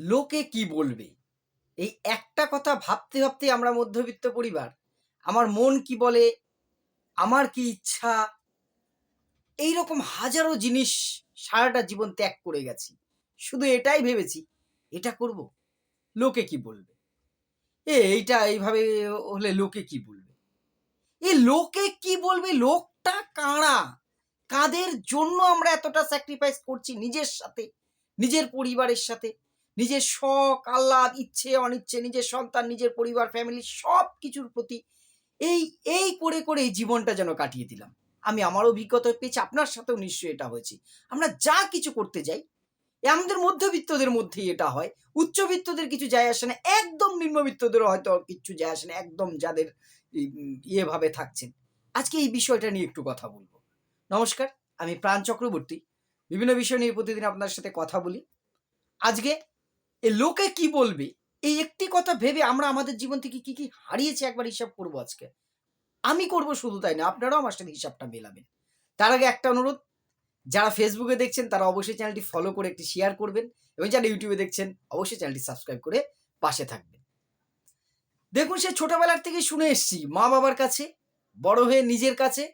লোকে কি বলবে? এই একটা কথা ভাবতে ভাবতে আমরা মধ্যবিত্ত পরিবার, আমার মন কি বলে? আমার কি ইচ্ছা? এই রকম হাজারো জিনিস সারাটা জীবন ত্যাগ করে গেছি। শুধু এটাই ভেবেছি, এটা করব? লোকে কি বলবে? এ, এইটা এইভাবে হলে লোকে কি বলবে? এ, লোকে কি বলবে? লোকটা কাঁড়া কাদের জন্য আমরা এতটা স্যাক্রিফাইস করছি নিজের সাথে, নিজের পরিবারের সাথে? নিজের শখ, আহ্লাদ, ইচ্ছে, অনিচ্ছে, নিজের সন্তান, নিজের পরিবার ফ্যামিলি সব কিছুর প্রতি এই এই করে করে এই জীবনটা যেন কাটিয়ে দিলাম। আমি আমার অভিজ্ঞতা পেয়েছি, আপনার সাথেও নিশ্চয়ই এটা হয়েছে। আমরা যা কিছু করতে যাই আমাদের মধ্যবিত্তদের মধ্যেই এটা হয়। উচ্চবিত্তদের কিছু যায় আসে না, একদম নিম্নবিত্তদেরও হয়তো কিছু যায় আসে না, একদম যাদের ইয়েভাবে থাকছেন। আজকে এই বিষয়টা নিয়ে একটু কথা বলব। নমস্কার, আমি প্রাণ চক্রবর্তী। বিভিন্ন বিষয় নিয়ে প্রতিদিন আপনার সাথে কথা বলি। আজকে এ লোকে কি বলবে? এই একটি কথা ভেবে আমরা আমাদের জীবন থেকে কি কি হারিয়েছি একবার হিসাব করব আজকে? আমি করব শুধু তাই না, আপনারাও আমার সাথে হিসাবটা মেলাবেন। তার আগে একটা অনুরোধ, যারা ফেসবুকে দেখছেন তারা অবশ্যই চ্যানেলটি ফলো করে একটি শেয়ার করবেন এবং যারা ইউটিউবে দেখছেন অবশ্যই চ্যানেলটি সাবস্ক্রাইব করে পাশে থাকবেন। দেখুন, সে ছোটবেলার থেকে শুনে এসেছি মা বাবার কাছে, বড় হয়ে নিজের কাছে,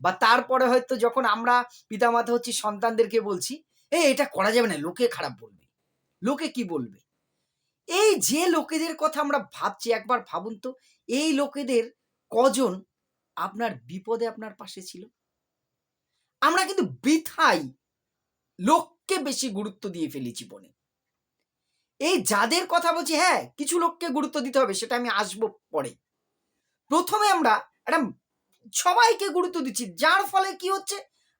বা তারপরে হয়তো যখন আমরা পিতামাতা হচ্ছি, সন্তানদেরকে বলছি, এই, এটা করা যাবে না, লোকে খারাপ বলবে। লোকে কি বলবে? এই যে লোকেদের কথা আমরা ভাবছি, একবার ভাবুন তো, এই লোকেদের কজন আপনার বিপদে আপনার পাশে ছিল? আমরা কিন্তু বৃথাই লোককে বেশি গুরুত্ব দিয়ে ফেলি জীবনে। এই যাদের কথা বলছি হ্যাঁ কিছু লোককে গুরুত্ব দিতে হবে, সেটা আমি আসব পরে। প্রথমে আমরা একটা সবাইকে গুরুত্ব দিচ্ছি, যার ফলে কি হচ্ছে?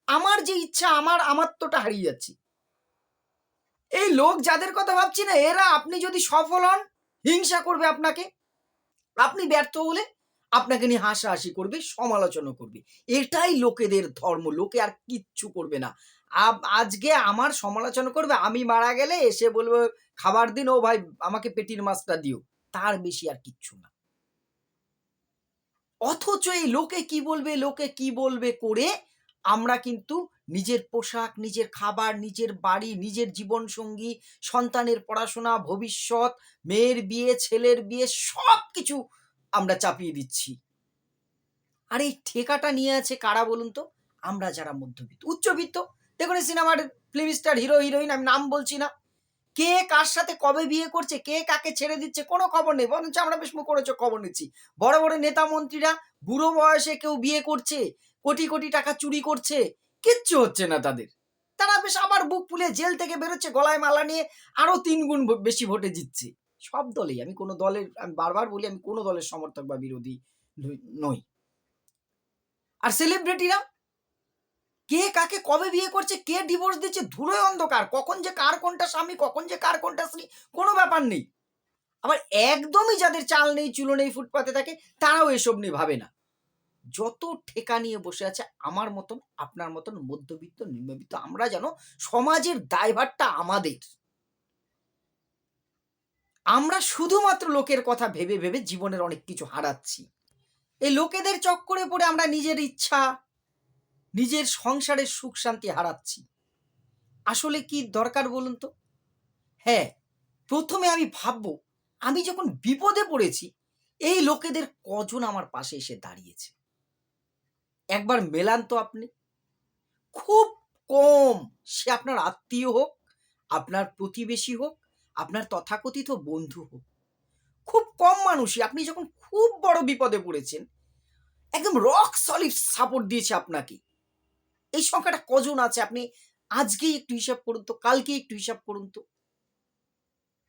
আমার যে ইচ্ছা, আমার, আমাত্মটা হারিয়ে যাচ্ছে। এই লোক যাদের কথা ভাবছি না, এরা আপনি যদি সফল হন, হিংসা করবে আপনাকে। আপনি ব্যর্থ হলে আপনাকে নিয়ে হাসাহাসি করবে, সমালোচনা করবে। এটাই লোকেদের ধর্ম, লোকে আর কিচ্ছু করবে না। আজকে আমার সমালোচনা করবে, আমি মারা গেলে এসে বলব, খাবার দিন, ও ভাই, আমাকে পেটির মাছটা দিও। তার বেশি আর কিচ্ছু না। অথচ এই লোকে কি বলবে, লোকে কি বলবে করে আমরা কিন্তু নিজের পোশাক, নিজের খাবার, নিজের বাড়ি, নিজের জীবন সঙ্গী সন্তানের পড়াশোনা, ভবিষ্যৎ, মেয়ের বিয়ে, ছেলের বিয়ে সব কিছু আমরা চাপিয়ে দিচ্ছি। আর এই ঠেকাটা নিয়ে আছে কারা বলুন তো? আমরা যারা মধ্যবিত্ত, উচ্চবিত্ত। দেখুন এই সিনেমার ফিল্ম স্টার হিরো হিরোইন আমি নাম বলছি না। কে কার সাথে কবে বিয়ে করছে, কে কাকে ছেড়ে দিচ্ছে, কোনো খবর নেই। বরঞ্চ আমরা বেশ মুখ করেছ খবর নিচ্ছি। বড় বড় নেতা মন্ত্রীরা, বুড়ো বয়সে কেউ বিয়ে করছে, কোটি কোটি টাকা চুরি করছে কিচ্ছু হচ্ছে না তাদের। তারা বেশ আবার বুক ফুলে জেল থেকে বেরোচ্ছে, গলায় মালা নিয়ে আরও তিন গুণ বেশি ভোটে জিতছে। সব দলেই, আমি কোনো দলের, আমি বারবার বলি, আমি কোনো দলের সমর্থক বা বিরোধী নই- নই। আর সেলিব্রিটিরা কে কাকে কবে বিয়ে করছে, কে ডিভোর্স দিচ্ছে, ধুলোয় অন্ধকার। কখন যে কার কোনটা স্বামী, কখন যে কার কোনটা স্ত্রী, কোনো ব্যাপার নেই। আবার একদমই যাদের চাল নেই, চুলো নেই, ফুটপাতে থাকে, তারাও এসব নিয়ে ভাবে না। যত ঠেকা নিয়ে বসে আছে, আমার মতন, আপনার মতন মধ্যবিত্ত, নিম্নবিত্ত, আমরা যেন সমাজের দায়ভারটা আমাদের। আমরা শুধুমাত্র লোকের কথা ভেবে ভেবে জীবনের অনেক কিছু হারাচ্ছি। এই লোকেদের চক্করে পড়ে আমরা নিজের ইচ্ছা, নিজের সংসারের সুখ, শান্তি হারাচ্ছি। আসলে কি দরকার বলুন তো? হ্যাঁ প্রথমে আমি ভাববো, আমি যখন বিপদে পড়েছি, এই লোকেদের কজন আমার পাশে এসে দাঁড়িয়েছে? একবার মেলান তো আপনি। খুব কম সে আপনার আত্মীয় হোক, আপনার প্রতিবেশী হোক, আপনার তথাকথিত বন্ধু হোক। খুব কম মানুষই, আপনি যখন খুব বড় বিপদে পড়েছেন, একদম রক সলিড সাপোর্ট দিয়েছে আপনাকে। এই সংখ্যাটা কজন আছে? আপনি আজকেই একটু হিসাব করুন তো কালকে একটু হিসাব করুন তো।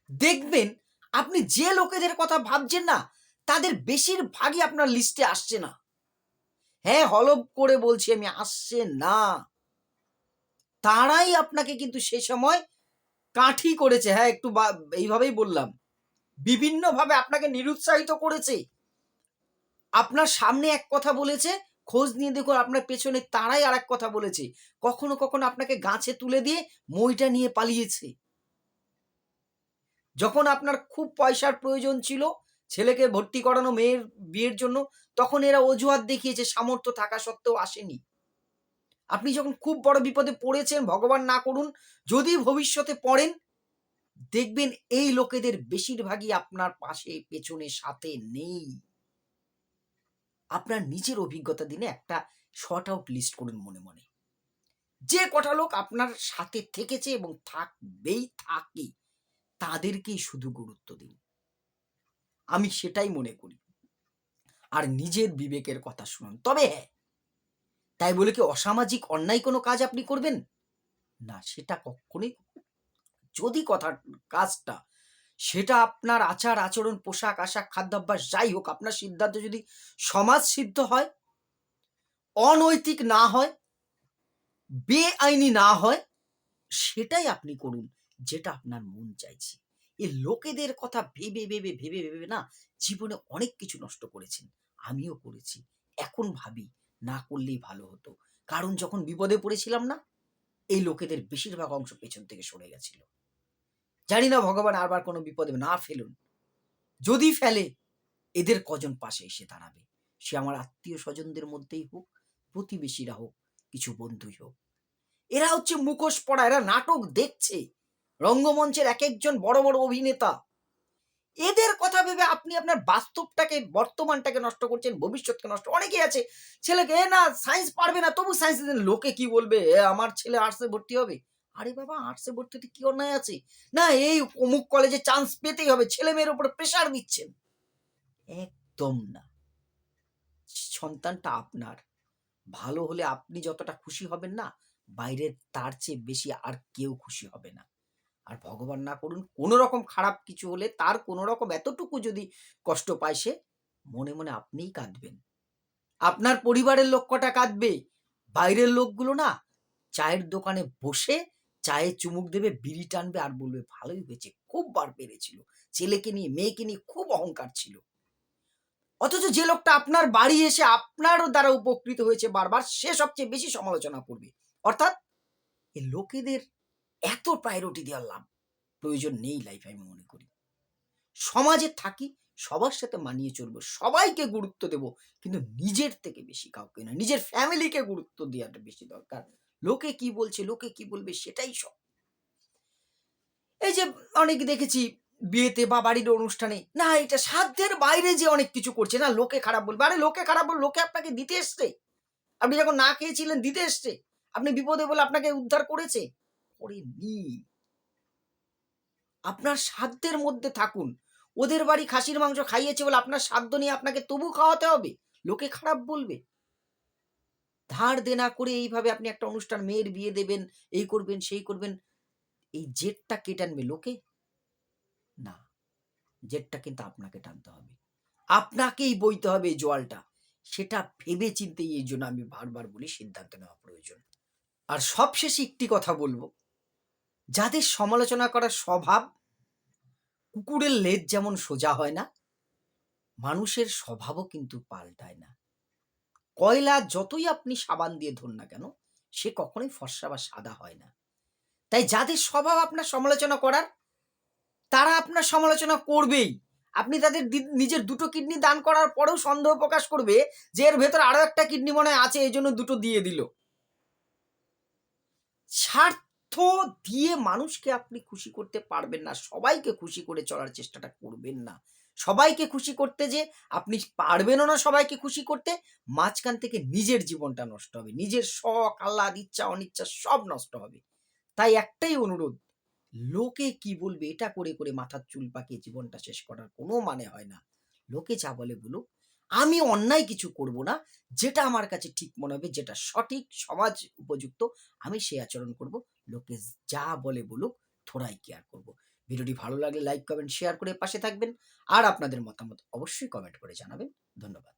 দেখবেন, আপনি যে লোকেদের কথা ভাবছেন না, তাদের বেশিরভাগই আপনার লিস্টে আসছে না। হ্যাঁ হলপ করে বলছি আমি, আসছে না। তারাই আপনাকে কিন্তু সে সময় কাঠি করেছে। হ্যাঁ একটু এইভাবেই বললাম। বিভিন্নভাবে আপনাকে নিরুৎসাহিত করেছে। আপনার সামনে এক কথা বলেছে, খোঁজ নিয়ে দেখুন আপনার পেছনে তারাই আর এক কথা বলেছে। কখনো কখনো আপনাকে গাছে তুলে দিয়ে মইটা নিয়ে পালিয়েছে। যখন আপনার খুব পয়সার প্রয়োজন ছিল ছেলেকে ভর্তি করানো মেয়ের বিয়ের জন্য, তখন এরা অজুহাত দেখিয়েছে, সামর্থ্য থাকা সত্ত্বেও আসেনি। আপনি যখন খুব বড় বিপদে পড়েছেন, ভগবান না করুন, যদি ভবিষ্যতে পড়েন, দেখবেন এই লোকেদের বেশিরভাগই আপনার পাশে, পেছনে, সাথে নেই। আপনার নিজের অভিজ্ঞতা দিনে একটা শর্ট আউট লিস্ট করুন মনে মনে। যে কটা লোক আপনার সাথে থেকেছে এবং থাকবেই থাকে, তাদেরকেই শুধু গুরুত্ব দিন। আমি সেটাই মনে করি। আর নিজের বিবেকের কথা শুনুন। তবে হ্যাঁ তাই বলে কি অসামাজিক অন্যায় কোনো কাজ আপনি করবেন? না, সেটা কখনোই যদি কথা, কাজটা, সেটা আপনার আচার, আচরণ, পোশাক, আশাক, খাদ্যাভ্যাস যাই হোক, আপনার সিদ্ধান্ত যদি সমাজ সিদ্ধ হয়, অনৈতিক না হয়, বেআইনি না হয়, সেটাই আপনি করুন যেটা আপনার মন চাইছে। এই লোকেদের কথা ভেবে ভেবে ভেবে ভেবে না জীবনে অনেক কিছু নষ্ট করেছেন। আমিও করেছি। এখন ভাবি না করলেই ভালো হতো। কারণ যখন বিপদে পড়েছিলাম না, এই লোকেদের বেশিরভাগ অংশ পেছন থেকে সরে গেছিল। জানি না ভগবান আবার কোনো বিপদে না ফেলুন। যদি ফেলে, এদের কজন পাশে এসে দাঁড়াবে? সে আমার আত্মীয় স্বজনদের মধ্যেই হোক, প্রতিবেশীরা হোক, কিছু বন্ধুই হোক। এরা হচ্ছে মুখোশ পড়া, এরা নাটক দেখছে। রঙ্গমঞ্চের এক একজন বড় বড় অভিনেতা। এদের কথা ভেবে আপনি আপনার বাস্তবটাকে বর্তমানটাকে নষ্ট করছেন ভবিষ্যৎকে নষ্ট অনেকেই আছে ছেলেকে এ না সায়েন্স পারবে না তবু সায়েন্স লোকে কি বলবে? এ, আমার ছেলে আর্টসে ভর্তি হবে। আরে বাবা আর্টসে ভর্তি হতে কি অন্যায় আছে? না এই অমুক কলেজে চান্স পেতেই হবে ছেলে মেয়ের উপর প্রেশার দিচ্ছেন। একদম না। সন্তানটা আপনার। ভালো হলে আপনি যতটা খুশি হবেন না বাইরের তার চেয়ে বেশি আর কেউ খুশি হবে না। আর ভগবান না করুন কোনো রকম খারাপ কিছু হলে তার কোনো রকম এতটুকু যদি কষ্ট পায় সে, মনে মনে আপনিই কাঁদবেন। আপনার পরিবারের লোক কটা কাঁদবে, বাইরের লোকগুলো না চায়ের দোকানে বসে চায়ে চুমুক দেবে, বিড়ি টানবে আর বলবে, ভালোই হয়েছে, খুব বার পেরেছিল। ছেলেকে নিয়ে, মেয়েকে নিয়ে খুব অহংকার ছিল। অথচ যে লোকটা আপনার বাড়ি এসে আপনারও দ্বারা উপকৃত হয়েছে বারবার, সে সবচেয়ে বেশি সমালোচনা করবে। অর্থাৎ এই লোকেদের এত প্রায়োরিটি দেওয়ার লাভ প্রয়োজন নেই লাইফে আমি মনে করি। সমাজে থাকি, সবার সাথে মানিয়ে চলবো, সবাইকে গুরুত্ব দেব, কিন্তু নিজের থেকে বেশি কাউকে না নিজের ফ্যামিলিকে গুরুত্ব দেওয়াটা বেশি দরকার। লোকে কি বলছে, লোকে কি বলবে সেটাই সব। এই যে অনেক দেখেছি বিয়েতে বা বাড়ির অনুষ্ঠানে, না এটা সাধ্যের বাইরে যে অনেক কিছু করছে, না লোকে খারাপ বলবে, আরে লোকে খারাপ বল, লোকে আপনাকে দিতে এসছে। আপনি যখন না খেয়েছিলেন দিতে এসছে, আপনি বিপদে বলে আপনাকে উদ্ধার করেছে। করেনি আপনার সাধ্যের মধ্যে থাকুন। ওদের বাড়ি খাসির মাংস খাইয়েছে বলে আপনার সাধ্য নিয়ে আপনাকে তবু খাওয়াতে হবে? লোকে খারাপ বলবে। ধার দেনা করে এইভাবে আপনি একটা অনুষ্ঠান, মেয়ের বিয়ে দেবেন, এই করবেন, সেই করবেন, এই জেটটা কে টানবে লোকে? না জেটটা কিন্তু আপনাকে টানতে হবে। আপনাকেই বইতে হবে এই জোয়ালটা। সেটা ভেবে চিন্তেই এই জন্য আমি বারবার বলি সিদ্ধান্ত নেওয়া প্রয়োজন। আর সবশেষে একটি কথা বলব। যাদের সমালোচনা করার স্বভাব কুকুরের লেজ যেমন সোজা হয় না, মানুষের স্বভাবও কিন্তু পাল্টায় না। কয়লা যতই আপনি সাবান দিয়ে ধরুন না কেন, সে কখনোই ফর্সা বা সাদা হয় না। তাই যাদের স্বভাব আপনার সমালোচনা করার, তারা আপনার সমালোচনা করবেই। আপনি তাদের নিজের দুটো কিডনি দান করার পরেও সন্দেহ প্রকাশ করবে যে এর ভেতর আরও একটা কিডনি মনে আছে এই জন্য দুটো দিয়ে দিল। স্বার্থ দিয়ে মানুষকে আপনি খুশি করতে পারবেন না, সবাইকে খুশি করে চলার চেষ্টাটা করবেন না। সবাইকে খুশি করতে যে আপনি পারবেনও না সবাইকে খুশি করতে, মাঝখান থেকে নিজের জীবনটা নষ্ট হবে, নিজের শখ, আহ্লাদ, ইচ্ছা, অনিচ্ছা সব নষ্ট হবে। তাই একটাই অনুরোধ, লোকে কি বলবে এটা করে করে মাথার চুল পাকিয়ে জীবনটা শেষ করার কোনো মানে হয় না। লোকে যা বলে বলুক আমি অন্যায় কিছু করব না। যেটা আমার কাছে ঠিক মনে হবে, যেটা সঠিক, সমাজ উপযুক্ত, আমি সেই আচরণ করব। লোকে যা বলে বলুক, থোড়াই কেয়ার করব। ভিডিওটি ভালো লাগলে লাইক কমেন্ট শেয়ার করে পাশে থাকবেন। আর আপনাদের মতামত অবশ্যই কমেন্ট করে জানাবেন। ধন্যবাদ।